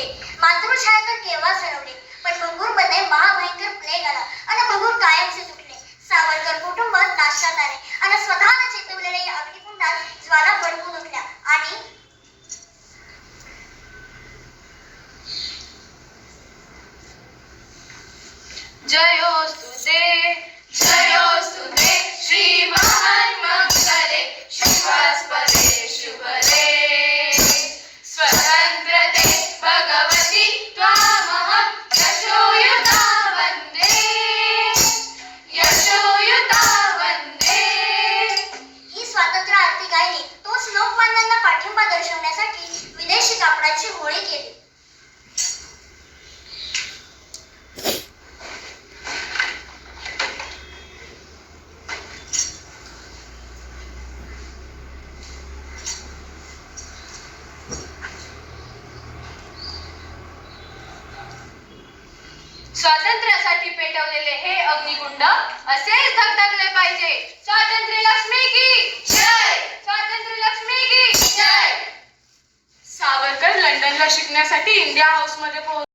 उभे मातृछाया तर केव्हा हरवले पण भंगूरमध्ये महाभयंकर प्लेग आला आणि भंगूर कायमचे तुटले. सावरकर कुटुंब नाशात आले आणि स्वतःला चेतवलेल्या या अग्निकुंडात ज्वाला भडकून उठल्या आणि जयोस्तुते जय हो तोच लोकमान्यांना पाठिंबा दर्शवण्यासाठी विदेशी कापडाची होळी केली. स्वातंत्र्यासाठी पेटवलेले हे अग्निकुंड असेच धगधगले शिकण्यासाठी इंडिया हाऊसमध्ये पोहोच